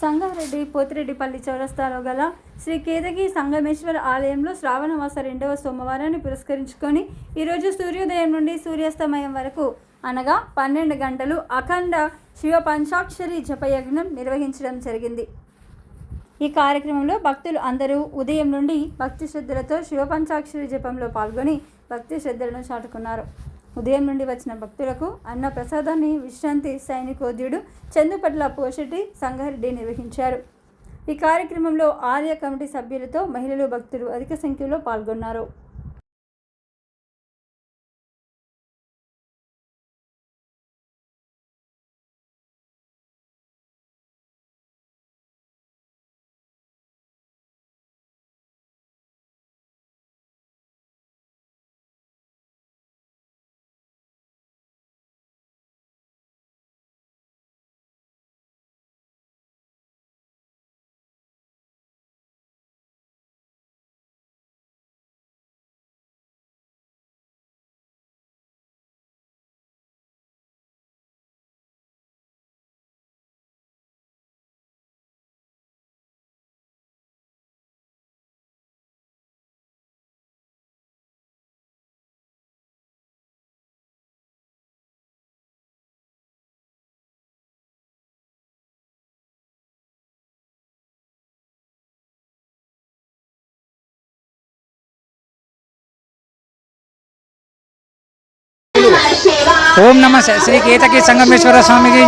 సంగారెడ్డి పోతిరెడ్డిపల్లి చౌరస్తాలో గల శ్రీ కేదగి సంగమేశ్వర ఆలయంలో శ్రావణ మాస రెండవ సోమవారాన్ని పురస్కరించుకొని ఈరోజు సూర్యోదయం నుండి సూర్యాస్తమయం వరకు అనగా పన్నెండు గంటలు అఖండ శివ పంచాక్షరి జపయజ్ఞం నిర్వహించడం జరిగింది. ఈ కార్యక్రమంలో భక్తులు అందరూ ఉదయం నుండి భక్తి శ్రద్ధలతో శివ పంచాక్షరి జపంలో పాల్గొని భక్తి శ్రద్ధలను చాటుకున్నారు. ఉదయం నుండి వచ్చిన భక్తులకు అన్న ప్రసాదాన్ని విశ్రాంతి సైనికోద్యుడు చందుపట్ల పోషటి సంగారెడ్డి నిర్వహించారు. ఈ కార్యక్రమంలో ఆలయ కమిటీ సభ్యులతో మహిళలు భక్తులు అధిక సంఖ్యలో పాల్గొన్నారు. ఓం నమ శ్రీ కేతకి సంగమేశ్వర స్వామికి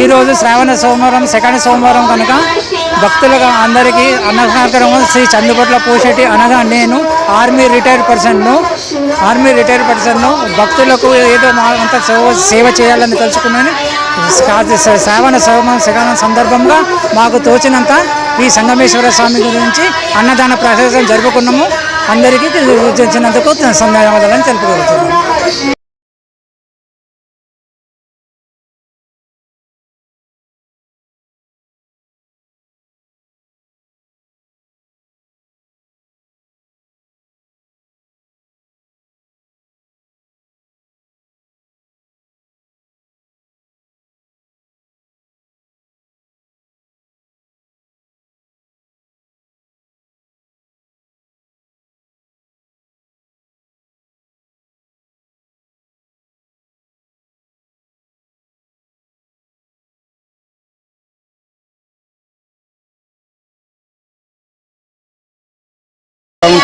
ఈ రోజు శ్రావణ సోమవారం సెకండ్ సోమవారం కనుక భక్తులుగా అందరికీ అన్నదానం శ్రీ చందుపట్ల పూషటి అనగా నేను ఆర్మీ రిటైర్డ్ పర్సన్ను ఆర్మీ రిటైర్డ్ పర్సన్ను భక్తులకు ఏదో మా అంత సేవ సేవ చేయాలని తలుచుకున్నాను. శ్రావణ సోమవారం సెకండ్ సందర్భంగా మాకు తోచినంత ఈ సంగమేశ్వర స్వామి గురించి అన్నదాన ప్రసాదం జరుపుకున్నాము. అందరికీ వచ్చినందుకు ధన్యవాదాలను తెలుపుకోగలుగుతున్నాము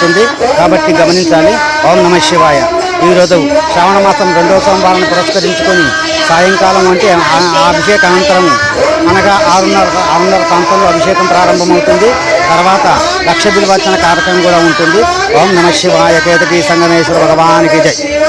ఉంటుంది కాబట్టి గమనించాలి. ఓం నమ శివాయ. ఈరోజు శ్రావణ మాసం రెండవ సోమవారం పురస్కరించుకొని సాయంకాలం అంటే ఆ- అభిషేక అనంతరం అనగా ఆరున్నర ఆరున్నర ప్రాంతంలో అభిషేకం ప్రారంభమవుతుంది. తర్వాత లక్ష బిల్వచన కార్యక్రమం కూడా ఉంటుంది. ఓం నమ శివాయ. కేతకి సంగమేశ్వర భగవానికి జై.